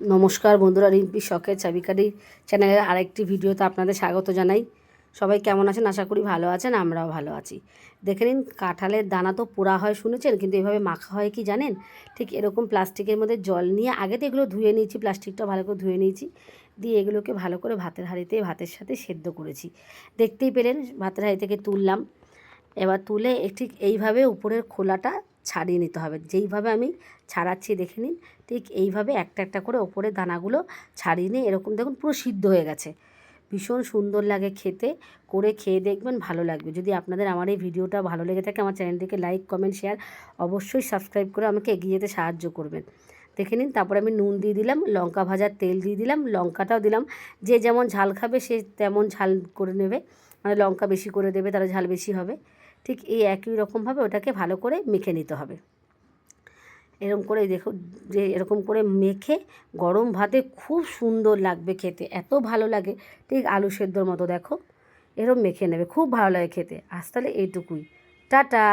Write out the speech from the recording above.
নমস্কার বন্ধুরা, রিম্পি শখের চাবিকারি চ্যানেলের আরেকটি ভিডিওতে আপনাদের স্বাগত জানাই। সবাই কেমন আছেন? আশা করি ভালো আছেন, আমরাও ভালো আছি। দেখে নিন, কাঁঠালের দানা তো পোড়া হয় শুনেছেন, কিন্তু এভাবে মাখা হয় কি জানেন? ঠিক এরকম প্লাস্টিকের মধ্যে জল নিয়ে আগে তো এগুলো ধুয়ে নিয়েছি প্লাস্টিকটা ভালো করে ধুয়ে নিয়েছি। দিয়ে এগুলোকে ভালো করে ভাতের হাঁড়িতে, ভাতের সাথে সেদ্ধ করেছি। দেখতেই পেলেন, ভাতের হাঁড়ি থেকে তুললাম। এবার তুলে ঠিক এইভাবে উপরের খোলাটা ছাড়িয়ে নিতে হবে। যেইভাবে আমি ছাড়াচ্ছি, দেখে নিন, ঠিক এইভাবে একটা একটা করে ওপরে দানাগুলো ছাড়িয়ে নিয়ে এরকম দেখুন পুরো সিদ্ধ হয়ে গেছে। ভীষণ সুন্দর লাগে খেতে, করে খেয়ে দেখবেন ভালো লাগবে। যদি আপনাদের আমার এই ভিডিওটা ভালো লেগে থাকে, আমার চ্যানেলটিকে লাইক, কমেন্ট, শেয়ার অবশ্যই সাবস্ক্রাইব করে আমাকে এগিয়ে যেতে সাহায্য করবেন। দেখে নিন, তারপরে আমি নুন দিয়ে দিলাম, লঙ্কা ভাজার তেল দিয়ে দিলাম, লঙ্কাটাও দিলাম। যে যেমন ঝাল খাবে সে তেমন ঝাল করে নেবে মানে লঙ্কা বেশি করে দেবে, তাহলে ঝাল বেশি হবে। ঠিক এই একই রকমভাবে ওটাকে ভালো করে মেখে নিতে হবে। এরকম করে দেখো যে এরকম করে মেখে গরম ভাতে খুব সুন্দর লাগবে খেতে, এত ভালো লাগে। ঠিক আলু সেদ্ধর মতো দেখো এরকম মেখে নেবে, খুব ভালো লাগে খেতে। আজ তাহলে এইটুকুই। টাটা!